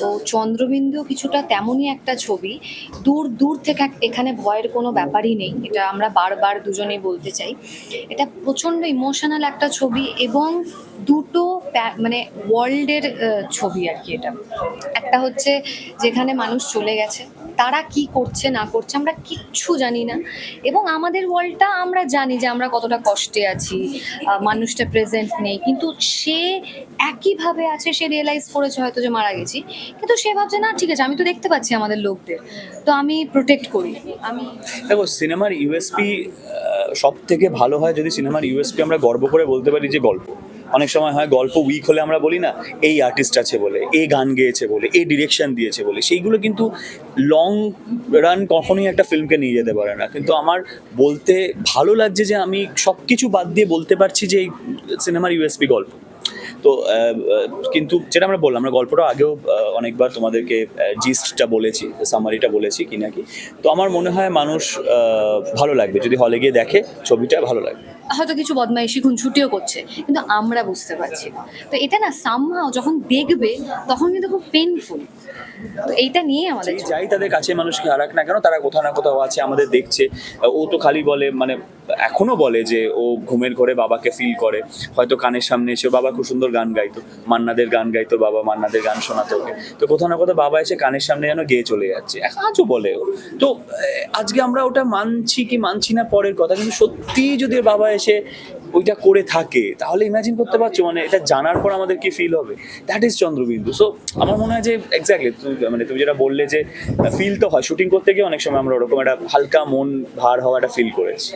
তো চন্দ্রবিন্দু কিছুটা তেমনই একটা ছবি। দূর দূর থেকে এখানে ভয়ের কোনো ব্যাপারই নেই। এটা আমরা বারবার দুজনে বলতে চাই। এটা প্রচণ্ড ইমোশনাল একটা ছবি এবং দুটো মানে ওয়ার্ল্ডের ছবি আর কি এটা। একটা হচ্ছে যেখানে মানুষ চলে গেছে তারা কি করছে, না করছে, আমরা কিচ্ছু জানি না। এবং আমাদের ওয়ার্ল্ডটা আমরা জানি যে আমরা কতটা কষ্টে আছি মানুষটা প্রেজেন্ট নেই। কিন্তু সে একইভাবে আছে, সে রিয়েলাইজ করেছে হয়তো যে মারা গেছি। কিন্তু সে ভাবছে, না, ঠিক আছে, আমি তো দেখতে পাচ্ছি আমাদের লোকদের। তো আমি প্রোটেক্ট করি। আমি দেখো সিনেমার ইউএসপি সব থেকে ভালো হয় যদি সিনেমার ইউএসপি আমরা গর্ব করে বলতে পারি যে গল্প। অনেক সময় হয় গল্প উইক হলে আমরা বলি না, এই আর্টিস্ট আছে বলে এই গান গেয়েছে বলে এই ডিরেকশন দিয়েছে বলে। সেইগুলো কিন্তু লং রান কখনোই একটা ফিল্মকে নিয়ে যেতে পারে না। কিন্তু আমার বলতে ভালো লাগছে যে আমি সব কিছু বাদ দিয়ে বলতে পারছি যে এই সিনেমার ইউএসপি গল্প। তো কিন্তু যেটা আমরা বললাম, আমরা গল্পটা আগেও অনেকবার তোমাদেরকে জিস্টটা বলেছি সামারিটা বলেছি কি নাকি তো আমার মনে হয় মানুষ ভালো লাগবে। যদি হলে গিয়ে দেখে, ছবিটা ভালো লাগবে। হয়তো কিছু বদমাইশি খুনছুটিও করছে, কিন্তু আমরা বুঝতে পারছি না। তো এটা না সামহাও যখন দেখবে, তখন কিন্তু খুব পেনফুল তো এইটা নিয়ে আমাদের যাই তাদের কাছে মানুষকে হারাক না কেন, তারা কোথাও না কোথাও আছে, আমাদের দেখছে। ও তো খালি বলে মানে এখনও বলে যে ও ঘুমের ঘরে বাবাকে ফিল করে। হয়তো কানের সামনে এসে বাবা খুব সুন্দর গান গাইতো। মান্নাদের গান গাইতো বাবা, মান্নাদের গান শোনাতো ওকে। তো কোথাও না কোথাও বাবা এসে কানের সামনে যেন গেয়ে চলে যাচ্ছে। আজও বলে ও। তো আজকে আমরা ওটা মানছি কি মানছি না পরের কথা, কিন্তু সত্যি যদি বাবা এসে ওইটা করে থাকে। তাহলে ইমাজিন করতে পারছ মানে এটা জানার পর আমাদের কি ফিল হবে? That is Chandrabindu. সো আমার মনে হয় যে এক্স্যাক্টলি মানে তুমি যেটা বললে যে ফিল তো হয়। শুটিং করতে গিয়ে অনেক সময় আমরা ওরকম একটা হালকা মন ভার হওয়াটা ফিল করেছি।